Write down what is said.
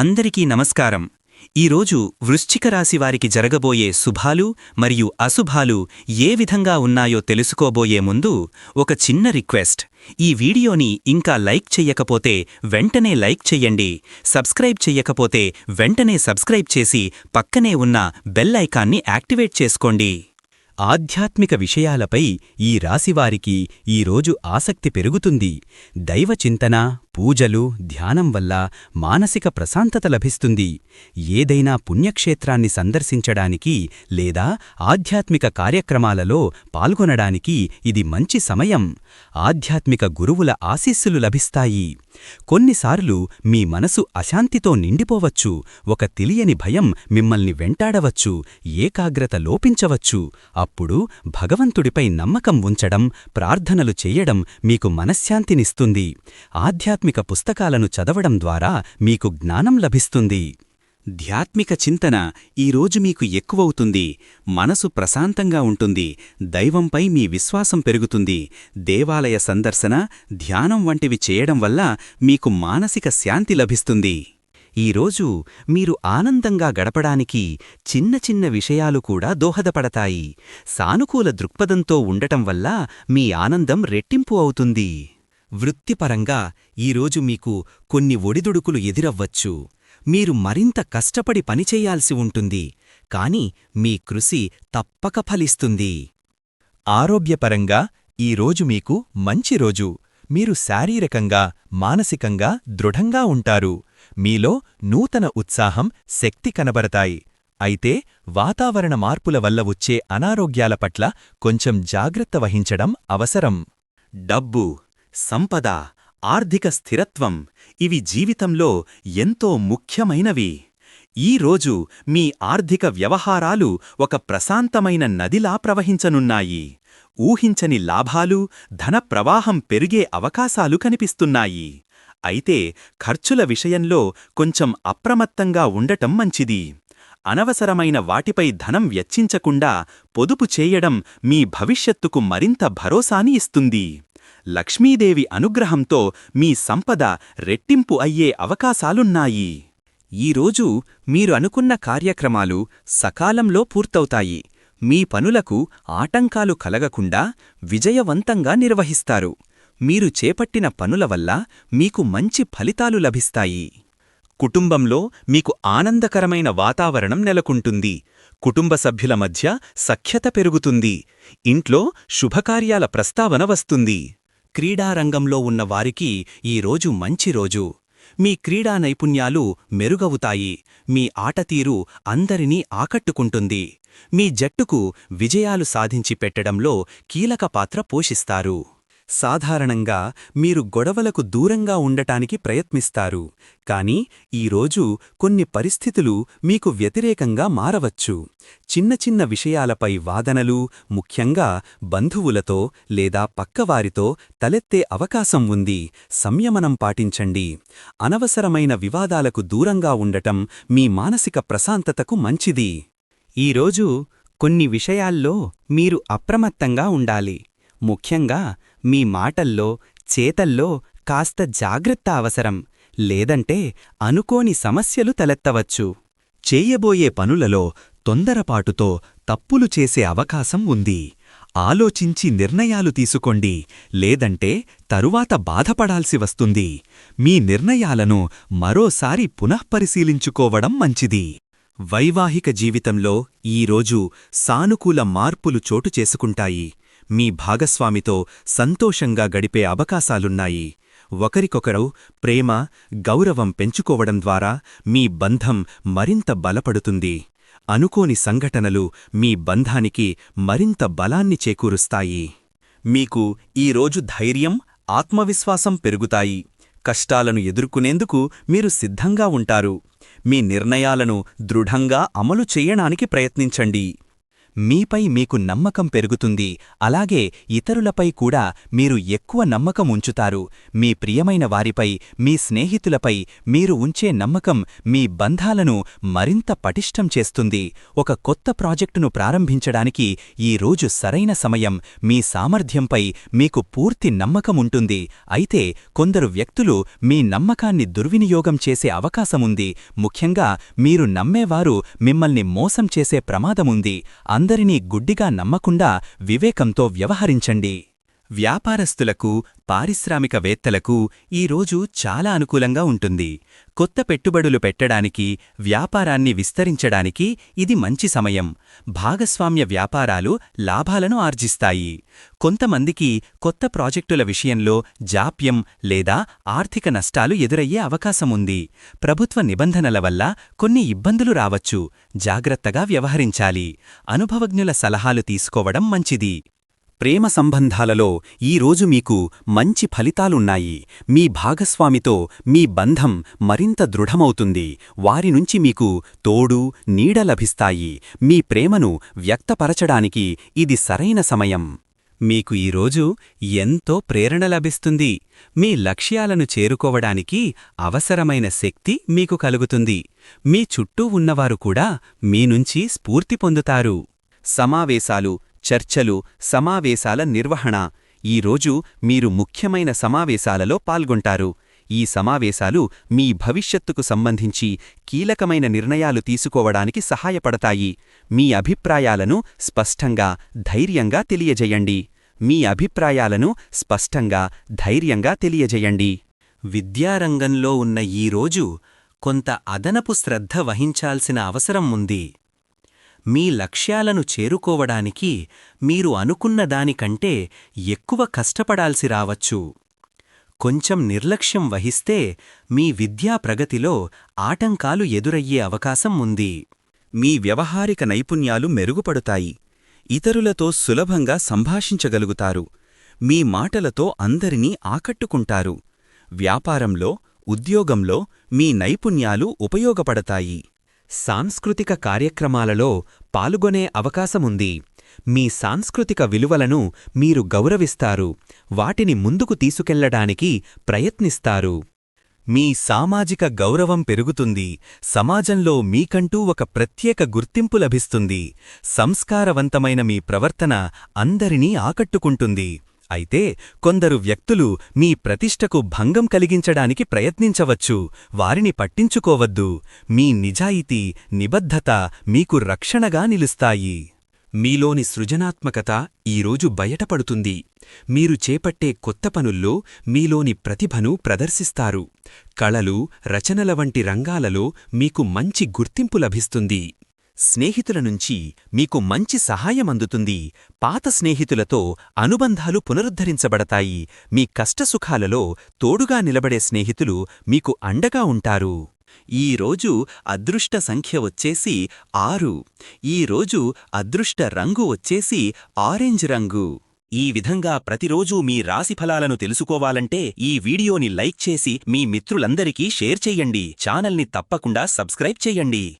అందరికీ నమస్కారం. ఈరోజు వృశ్చిక రాశి వారికి జరగబోయే శుభాలు మరియు అశుభాలు ఏ విధంగా ఉన్నాయో తెలుసుకోబోయే ముందు ఒక చిన్న రిక్వెస్ట్. ఈ వీడియోని ఇంకా లైక్ చెయ్యకపోతే వెంటనే లైక్ చెయ్యండి. సబ్స్క్రైబ్ చెయ్యకపోతే వెంటనే సబ్స్క్రైబ్ చేసి పక్కనే ఉన్న బెల్ ఐకాన్ని యాక్టివేట్ చేసుకోండి. ఆధ్యాత్మిక విషయాలపై ఈ రాశివారికి ఈరోజు ఆసక్తి పెరుగుతుంది. దైవచింతన పూజలు ధ్యానం వల్ల మానసిక ప్రశాంతత లభిస్తుంది. ఏదైనా పుణ్యక్షేత్రాన్ని సందర్శించడానికి లేదా ఆధ్యాత్మిక కార్యక్రమాలలో పాల్గొనడానికి ఇది మంచి సమయం. ఆధ్యాత్మిక గురువుల ఆశీస్సులు లభిస్తాయి. కొన్నిసార్లు మీ మనసు అశాంతితో నిండిపోవచ్చు. ఒక తెలియని భయం మిమ్మల్ని వెంటాడవచ్చు ఏకాగ్రత లోపించవచ్చు. అప్పుడు భగవంతుడిపై నమ్మకం ఉంచడం ప్రార్థనలు చెయ్యడం మీకు మనశ్శాంతినిస్తుంది. ఆధ్యాత్మిక పుస్తకాలను చదవడం ద్వారా మీకు జ్ఞానం లభిస్తుంది. ధ్యాత్మిక చింతన ఈరోజు మీకు ఎక్కువవుతుంది. మనసు ప్రశాంతంగా ఉంటుంది. దైవంపై మీ విశ్వాసం పెరుగుతుంది. దేవాలయ సందర్శన ధ్యానం వంటివి చేయడం వల్ల మీకు మానసిక శాంతి లభిస్తుంది. ఈరోజు మీరు ఆనందంగా గడపడానికి చిన్న చిన్న విషయాలు కూడా దోహదపడతాయి. సానుకూల దృక్పథంతో ఉండటం వల్ల మీ ఆనందం రెట్టింపు అవుతుంది. వృత్తిపరంగా ఈరోజు మీకు కొన్ని ఒడిదుడుకులు ఎదురవ్వచ్చు. మీరు మరింత కష్టపడి పనిచేయాల్సి ఉంటుంది కాని మీ కృషి తప్పక ఫలిస్తుంది. ఆరోగ్యపరంగా ఈరోజు మీకు మంచి రోజు. మీరు శారీరకంగా మానసికంగా దృఢంగా ఉంటారు. మీలో నూతన ఉత్సాహం శక్తి కనబరతాయి అయితే వాతావరణ మార్పుల వల్ల వచ్చే అనారోగ్యాల పట్ల కొంచెం జాగ్రత్త వహించడం అవసరం. డబ్బు. సంపద ఆర్థిక స్థిరత్వం ఇవి జీవితంలో ఎంతో ముఖ్యమైనవి. ఈ రోజు మీ ఆర్థిక వ్యవహారాలు ఒక ప్రశాంతమైన నదిలా ప్రవహించనున్నాయి. ఊహించని లాభాలు ధన ప్రవాహం పెరిగే అవకాశాలు కనిపిస్తున్నాయి. అయితే ఖర్చుల విషయంలో కొంచెం అప్రమత్తంగా ఉండటం మంచిది. అనవసరమైన వాటిపై ధనం వెచ్చించకుండా పొదుపు చేయడం మీ భవిష్యత్తుకు మరింత భరోసాని ఇస్తుంది. లక్ష్మీదేవి అనుగ్రహంతో మీ సంపద రెట్టింపు అయ్యే అవకాశాలున్నాయి. ఈరోజు మీరు అనుకున్న కార్యక్రమాలు సకాలంలో పూర్తవుతాయి. మీ పనులకు ఆటంకాలు కలగకుండా విజయవంతంగా నిర్వహిస్తారు. మీరు చేపట్టిన పనుల వల్ల మీకు మంచి ఫలితాలు లభిస్తాయి. కుటుంబంలో మీకు ఆనందకరమైన వాతావరణం నెలకొంటుంది. కుటుంబ సభ్యుల మధ్య సఖ్యత పెరుగుతుంది. ఇంట్లో శుభకార్యాల ప్రస్తావన వస్తుంది. క్రీడారంగంలో ఉన్న వారికి ఈరోజు మంచి రోజు. మీ క్రీడా నైపుణ్యాలు మెరుగవుతాయి. మీ ఆటతీరు అందరినీ ఆకట్టుకుంటుంది. మీ జట్టుకు విజయాలు సాధించి పెట్టడంలో కీలక పాత్ర పోషిస్తారు. సాధారణంగా మీరు గొడవలకు దూరంగా ఉండటానికి ప్రయత్నిస్తారు. కానీ ఈరోజు కొన్ని పరిస్థితులు మీకు వ్యతిరేకంగా మారవచ్చు. చిన్న చిన్న విషయాలపై వాదనలు ముఖ్యంగా బంధువులతో లేదా పక్కవారితో తలెత్తే అవకాశం ఉంది. సంయమనం పాటించండి. అనవసరమైన వివాదాలకు దూరంగా ఉండటం మీ మానసిక ప్రశాంతతకు మంచిది. ఈరోజు కొన్ని విషయాల్లో మీరు అప్రమత్తంగా ఉండాలి. ముఖ్యంగా మీ మాటల్లో చేతల్లో కాస్త జాగ్రత్త అవసరం. లేదంటే అనుకోని సమస్యలు తలెత్తవచ్చు. చేయబోయే పనులలో తొందరపాటుతో తప్పులు చేసే అవకాశం ఉంది. ఆలోచించి నిర్ణయాలు తీసుకోండి. లేదంటే తరువాత బాధపడాల్సి వస్తుంది. మీ నిర్ణయాలను మరోసారి పునఃపరిశీలించుకోవడం మంచిది. వైవాహిక జీవితంలో ఈరోజు సానుకూల మార్పులు చోటు చేసుకుంటాయి. మీ భాగస్వామితో సంతోషంగా గడిపే అవకాశాలున్నాయి. ఒకరికొకరు ప్రేమ గౌరవం పెంచుకోవడం ద్వారా మీ బంధం మరింత బలపడుతుంది. అనుకోని సంఘటనలు మీ బంధానికి మరింత బలాన్ని చేకూరుస్తాయి. మీకు ఈరోజు ధైర్యం ఆత్మవిశ్వాసం పెరుగుతాయి. కష్టాలను ఎదుర్కొనేందుకు మీరు సిద్ధంగా ఉంటారు. మీ నిర్ణయాలను దృఢంగా అమలు చేయడానికి ప్రయత్నించండి. మీపై మీకు నమ్మకం పెరుగుతుంది. అలాగే ఇతరులపై కూడా మీరు ఎక్కువ నమ్మకం ఉంచుతారు. మీ ప్రియమైన వారిపై మీ స్నేహితులపై మీరు ఉంచే నమ్మకం మీ బంధాలను మరింత పటిష్టం చేస్తుంది. ఒక కొత్త ప్రాజెక్టును ప్రారంభించడానికి ఈ రోజు సరైన సమయం. మీ సామర్థ్యంపై మీకు పూర్తి నమ్మకం ఉంటుంది. అయితే కొందరు వ్యక్తులు మీ నమ్మకాన్ని దుర్వినియోగం చేసే అవకాశముంది ముఖ్యంగా మీరు నమ్మేవారు మిమ్మల్ని మోసం చేసే ప్రమాదముంది అందరినీ గుడ్డిగా నమ్మకుండా వివేకంతో వ్యవహరించండి. వ్యాపారస్తులకు పారిశ్రామికవేత్తలకు ఈరోజు చాలా అనుకూలంగా ఉంటుంది. కొత్త పెట్టుబడులు పెట్టడానికి వ్యాపారాన్ని విస్తరించడానికి ఇది మంచి సమయం. భాగస్వామ్య వ్యాపారాలు లాభాలను ఆర్జిస్తాయి. కొంతమందికి కొత్త ప్రాజెక్టుల విషయంలో జాప్యం లేదా ఆర్థిక నష్టాలు ఎదురయ్యే అవకాశముంది ప్రభుత్వ నిబంధనల వల్ల కొన్ని ఇబ్బందులు రావచ్చు. జాగ్రత్తగా వ్యవహరించాలి. అనుభవజ్ఞుల సలహాలు తీసుకోవడం మంచిది. ప్రేమ సంబంధాలలో ఈరోజు మీకు మంచి ఫలితాలున్నాయి. మీ భాగస్వామితో మీ బంధం మరింత దృఢమవుతుంది. వారి నుంచి మీకు తోడు నీడ లభిస్తాయి. మీ ప్రేమను వ్యక్తపరచడానికి ఇది సరైన సమయం. మీకు ఈరోజు ఎంతో ప్రేరణ లభిస్తుంది. మీ లక్ష్యాలను చేరుకోవడానికి అవసరమైన శక్తి మీకు కలుగుతుంది. మీ చుట్టూ ఉన్నవారు కూడా మీ నుంచి స్ఫూర్తి పొందుతారు. సమావేశాలు చర్చలు సమావేశాల నిర్వహణ. ఈరోజు మీరు ముఖ్యమైన సమావేశాలలో పాల్గొంటారు. ఈ సమావేశాలు మీ భవిష్యత్తుకు సంబంధించి కీలకమైన నిర్ణయాలు తీసుకోవడానికి సహాయపడతాయి. మీ అభిప్రాయాలను స్పష్టంగా ధైర్యంగా తెలియజేయండి. మీ అభిప్రాయాలను స్పష్టంగా ధైర్యంగా తెలియజేయండి. విద్యారంగంలో ఉన్న ఈ రోజు కొంత అదనపు శ్రద్ధ వహించాల్సిన అవసరం ఉంది. మీ లక్ష్యాలను చేరుకోవడానికి మీరు అనుకున్న దానికంటే ఎక్కువ కష్టపడాల్సి రావచ్చు. కొంచెం నిర్లక్ష్యం వహిస్తే మీ విద్యా ప్రగతిలో ఆటంకాలు ఎదురయ్యే అవకాశం ఉంది. మీ వ్యవహారిక నైపుణ్యాలు మెరుగుపడుతాయి. ఇతరులతో సులభంగా సంభాషించగలుగుతారు. మీ మాటలతో అందరినీ ఆకట్టుకుంటారు. వ్యాపారంలో ఉద్యోగంలో మీ నైపుణ్యాలు ఉపయోగపడతాయి. సాంస్కృతిక కార్యక్రమాలలో పాల్గొనే అవకాశముంది. మీ సాంస్కృతిక విలువలను మీరు గౌరవిస్తారు. వాటిని ముందుకు తీసుకెళ్ళడానికి ప్రయత్నిస్తారు. మీ సామాజిక గౌరవం పెరుగుతుంది. సమాజంలో మీకంటూ ఒక ప్రత్యేక గుర్తింపు లభిస్తుంది. సంస్కారవంతమైన మీ ప్రవర్తన అందరినీ ఆకట్టుకుంటుంది. అయితే కొందరు వ్యక్తులు మీ ప్రతిష్టకు భంగం కలిగించడానికి ప్రయత్నించవచ్చు. వారిని పట్టించుకోవద్దు. మీ నిజాయితీ నిబద్ధత మీకు రక్షణగా నిలుస్తాయి. మీలోని సృజనాత్మకత ఈరోజు బయటపడుతుంది. మీరు చేపట్టే కొత్త పనుల్లో మీలోని ప్రతిభను ప్రదర్శిస్తారు. కళలు రచనల వంటి రంగాలలో మీకు మంచి గుర్తింపు లభిస్తుంది. స్నేహితుల నుంచి మీకు మంచి సహాయం అందుతుంది. పాత స్నేహితులతో అనుబంధాలు పునరుద్ధరించబడతాయి. మీ కష్టసుఖాలలో తోడుగా నిలబడే స్నేహితులు మీకు అండగా ఉంటారు. ఈరోజు అదృష్ట సంఖ్య వచ్చేసి ఆరు. ఈరోజు అదృష్ట రంగు వచ్చేసి ఆరెంజ్ రంగు. ఈ విధంగా ప్రతిరోజూ మీ రాశిఫలాలను తెలుసుకోవాలంటే ఈ వీడియోని లైక్ చేసి మీ మిత్రులందరికీ షేర్ చెయ్యండి ఛానల్ని తప్పకుండా సబ్స్క్రైబ్ చెయ్యండి